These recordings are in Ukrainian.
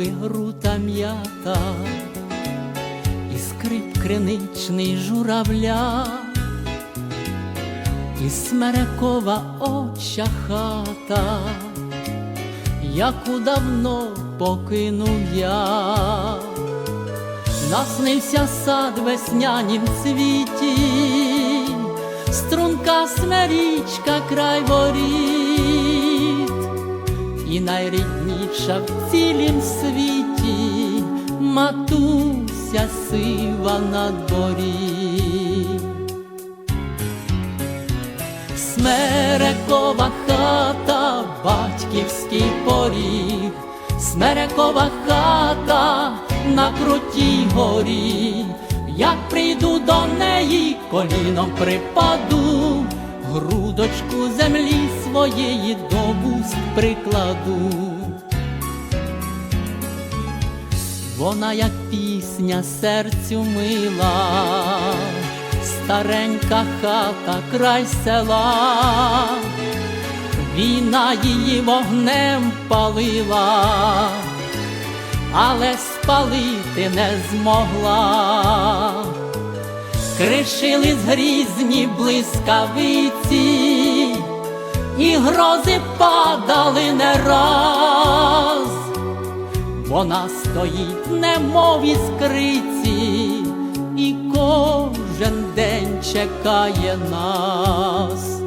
Вигрута м'ята, і скрип криничний журавля, і смерекова оча хата, яку давно покинув я, наснився сад веснянім цвіті, струнка смерічка край воріт і найрідніша в цілім світі. Матуся сива на дворі. Смерекова хата, батьківський поріг, Смерекова хата на крутій горі, як прийду до неї, коліном припаду, грудочку землі своєї до вуст прикладу. Вона, як пісня серцю мила, старенька хата край села, війна її вогнем палила, але спалити не змогла. Кришили грізні блискавиці, і грози падали не раз. Вона стоїть, немов іскриці, і кожен день чекає нас.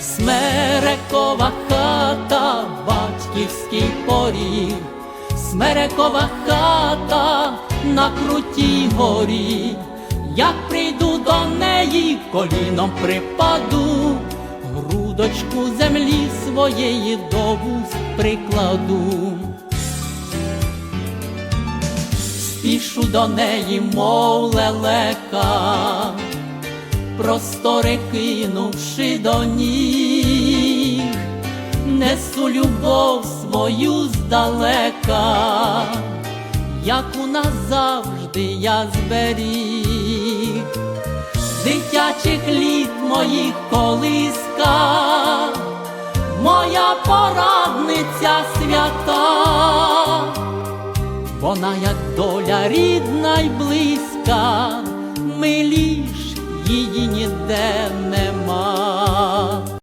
Смерекова хата, батьківський поріг, Смерекова хата на крутій горі, як прийду до неї, коліном припаду, грудочку землі своєї до прикладу. Спішу до неї, мов лелека, простори кинувши до ніг, несу любов свою здалека, яку назавжди я зберіг, дитячих літ моїх колиска, моя порадниця свята, вона, як доля рідна й близька,